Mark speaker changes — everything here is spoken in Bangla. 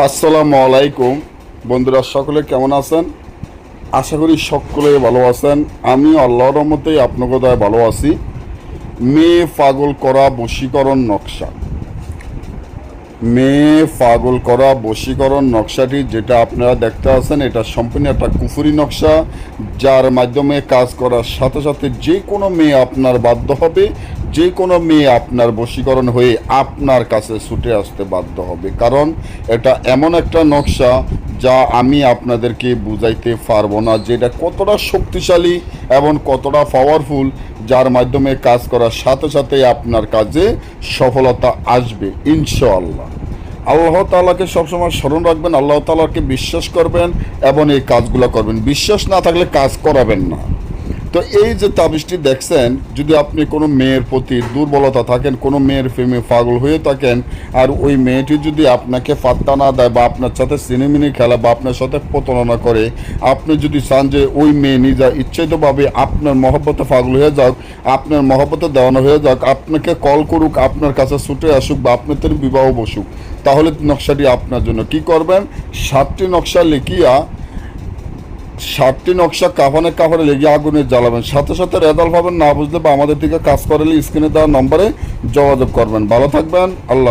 Speaker 1: আসসালামু আলাইকুম। বন্ধুরা, সকলে কেমন আছেন? আশা করি সকলে ভালো আছেন। আমি আল্লাহর মতেই আপনাকে দয় ভালো আছি। মেয়ে পাগল করা বশীকরণ নকশা। মেয়ে পাগল করা বশীকরণ নকশাটি যেটা আপনারা দেখতে আছেন, এটা সম্পূর্ণ একটা কুফুরি নকশা, যার মাধ্যমে কাজ করার সাথে সাথে যে কোনো মেয়ে আপনার বাধ্য হবে যে কোনো মেয়ে আপনার বশীকরণ হয়ে আপনার কাছে ছুটে আসতে বাধ্য হবে। কারণ এটা এমন একটা নকশা যা আমি আপনাদেরকে বুঝাইতে পারব না, যেটা কতটা শক্তিশালী এবং কতটা পাওয়ারফুল যার মাধ্যমে কাজ করার সাথে সাথে আপনার কাজে সফলতা আসবে, ইনশাআল্লাহ। আল্লাহ তাআলাকে সবসময় স্মরণ রাখবেন, আল্লাহ তাআলাকে বিশ্বাস করবেন এবং এই কাজগুলো করবেন। বিশ্বাস না থাকলে কাজ করাবেন না। তো এই যে তাবিজটি দেখছেন, যদি আপনি কোনো মেয়ের প্রতি দুর্বলতা থাকেন, কোনো মেয়ের প্রেমে পাগল হয়ে থাকেন, আর ওই মেয়েটি যদি আপনাকে ফাত্তা না দেয় বা আপনার সাথে সিনেমিনি খেলা বা আপনার সাথে প্রতারণা করে, আপনি যদি চান যে ওই মেয়ে নিজা ইচ্ছাইতভাবে আপনার মহব্বতে পাগল হয়ে যাক, আপনার মহব্বতে দেওয়ানো হয়ে যাক, আপনাকে কল করুক, আপনার কাছে ছুটে আসুক বা আপনাদের বিবাহ বসুক, তাহলে নকশাটি আপনার জন্য। কি করবেন? সাতটি নকশা লিখিয়া ষাটটি নকশা কাফানে কাফানে লেগে আগুনে জ্বালাবেন। সাথে সাথে রেজাল্ট পাবেন না বুঝলে বা আমাদের থেকে কাজ করালে স্ক্রিনে দেওয়া নম্বরে যোগাযোগ করবেন। ভালো থাকবেন। আল্লাহ